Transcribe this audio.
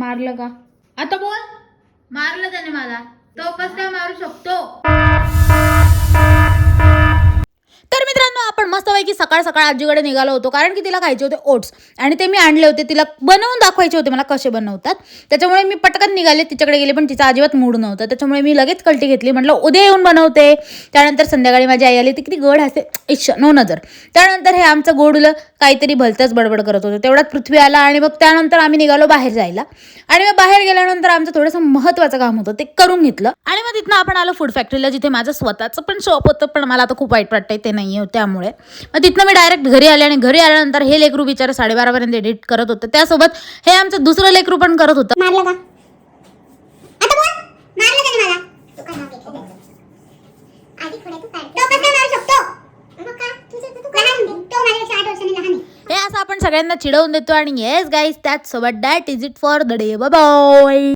मारलं का? आता बोल. मारलं त्याने मला. तो कस काय मारू शकतो? तर मस्तपैकी सकाळ सकाळ आजीकडे निघालो होतो कारण की तिला खायचे होते ओट्स. आणि ते मी आणले होते तिला बनवून दाखवायचे होते मला कसे बनवतात. त्याच्यामुळे मी पटकन निघाले तिच्याकडे गेले पण तिचा अजिबात मूड नव्हता. त्याच्यामुळे मी लगेच कल्टी घेतली म्हटलं उद्या येऊन बनवते. त्यानंतर संध्याकाळी माझी आई आली ती किती गड असते इच्छा नो नजर. त्यानंतर हे आमचं गोडलं काहीतरी भलतंच बडबड करत होतं. तेवढ्यात पृथ्वी आला आणि मग त्यानंतर आम्ही निघालो बाहेर जायला. आणि मग बाहेर गेल्यानंतर आमचं थोडंसं महत्त्वाचं काम होतं ते करून घेतलं. आणि मग तिथनं आपण आलो फूड फॅक्टरीला जिथे माझं स्वतःचं पण शॉप होतं पण मला आता खूप वाईट वाटतंय ते नाही आहे त्यामुळे. मग तिथनं मी डायरेक्ट घरी आले आणि घरी आल्यानंतर हे लेकरू बिचारे साडेबारापर्यंत एडिट करत होतं. त्यासोबत हे आमचं दुसरं लेकरू पण करत होतं. मारलं का? हे असं आपण सगळ्यांना चिडवून देतो आणि येस गाईज त्याच सोबत that is it for the day bye